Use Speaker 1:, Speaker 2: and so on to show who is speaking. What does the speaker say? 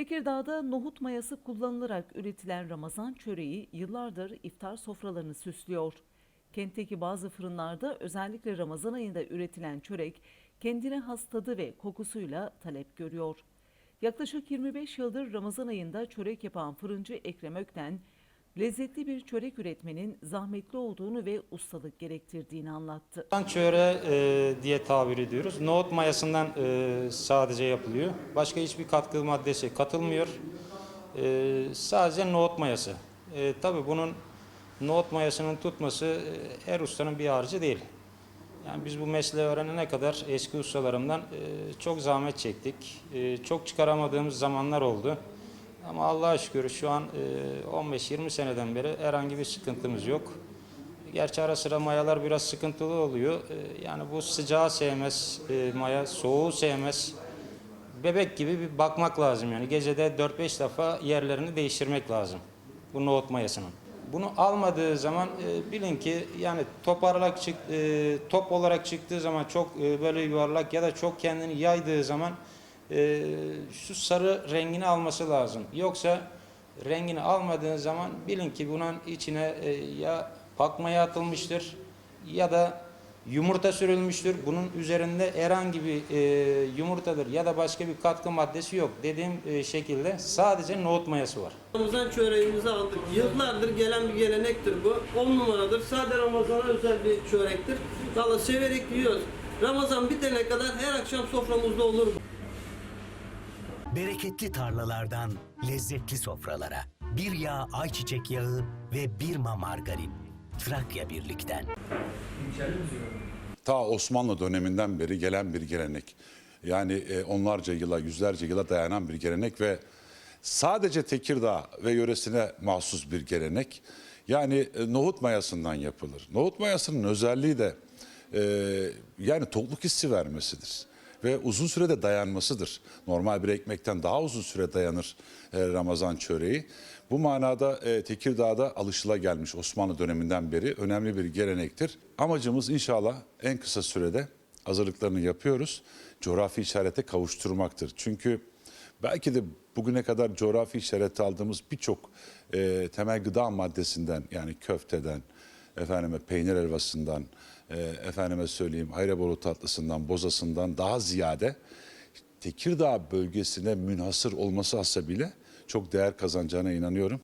Speaker 1: Tekirdağ'da nohut mayası kullanılarak üretilen Ramazan çöreği yıllardır iftar sofralarını süslüyor. Kentteki bazı fırınlarda özellikle Ramazan ayında üretilen çörek kendine has tadı ve kokusuyla talep görüyor. Yaklaşık 25 yıldır Ramazan ayında çörek yapan fırıncı Ekrem Ökten, lezzetli bir çörek üretmenin zahmetli olduğunu ve ustalık gerektirdiğini anlattı.
Speaker 2: Çöre e, diye tabir ediyoruz. Nohut mayasından e, sadece yapılıyor. Başka hiçbir katkı maddesi katılmıyor. E, sadece nohut mayası. E, tabii bunun nohut mayasının tutması e, her ustanın bir harcı değil. Yani biz bu mesleği öğrenene kadar eski ustalarımdan e, çok zahmet çektik. E, çok çıkaramadığımız zamanlar oldu. Ama Allah'a şükür şu an e, 15-20 seneden beri herhangi bir sıkıntımız yok. Gerçi ara sıra mayalar biraz sıkıntılı oluyor. Ee, Yani bu sıcağı sevmez e, maya, soğuğu sevmez. Bebek gibi bir bakmak lazım yani. Gecede 4-5 defa yerlerini değiştirmek lazım bu nohut mayasının. Bunu almadığı zaman e, bilin ki yani toparlak çık, e, top olarak çıktığı zaman çok e, böyle yuvarlak ya da çok kendini yaydığı zaman e, şu sarı rengini alması lazım. Yoksa rengini almadığın zaman bilin ki bunun içine e, ya pakmaya atılmıştır ya da yumurta sürülmüştür. Bunun üzerinde herhangi bir e, yumurtadır ya da başka bir katkı maddesi yok. Dediğim e, şekilde sadece nohut mayası var.
Speaker 3: Ramazan çöreğimizi aldık. Yıllardır gelen bir gelenektir bu. 10 numaradır. Sadece Ramazan'a özel bir çörektir. Valla severek yiyoruz. Ramazan bitene kadar her akşam soframızda olur bu.
Speaker 4: Bereketli tarlalardan lezzetli sofralara. Bir yağ ayçiçek yağı ve bir ma margarin. Trakya Birlik'ten.
Speaker 5: ta Osmanlı döneminden beri gelen bir gelenek. Yani e, onlarca yıla, yüzlerce yıla dayanan bir gelenek ve sadece Tekirdağ ve yöresine mahsus bir gelenek. Yani e, nohut mayasından yapılır. Nohut mayasının özelliği de e, yani tokluk hissi vermesidir ve uzun sürede dayanmasıdır. Normal bir ekmekten daha uzun süre dayanır e, Ramazan çöreği. Bu manada e, Tekirdağ'da alışılagelmiş Osmanlı döneminden beri önemli bir gelenektir. Amacımız inşallah en kısa sürede hazırlıklarını yapıyoruz. Coğrafi işarete kavuşturmaktır. Çünkü belki de bugüne kadar coğrafi işaret aldığımız birçok e, temel gıda maddesinden yani köfteden, efendime peynir helvasından, e, efendime söyleyeyim Hayrabolu tatlısından, bozasından daha ziyade Tekirdağ bölgesine münhasır olması hasebiyle çok değer kazanacağına inanıyorum.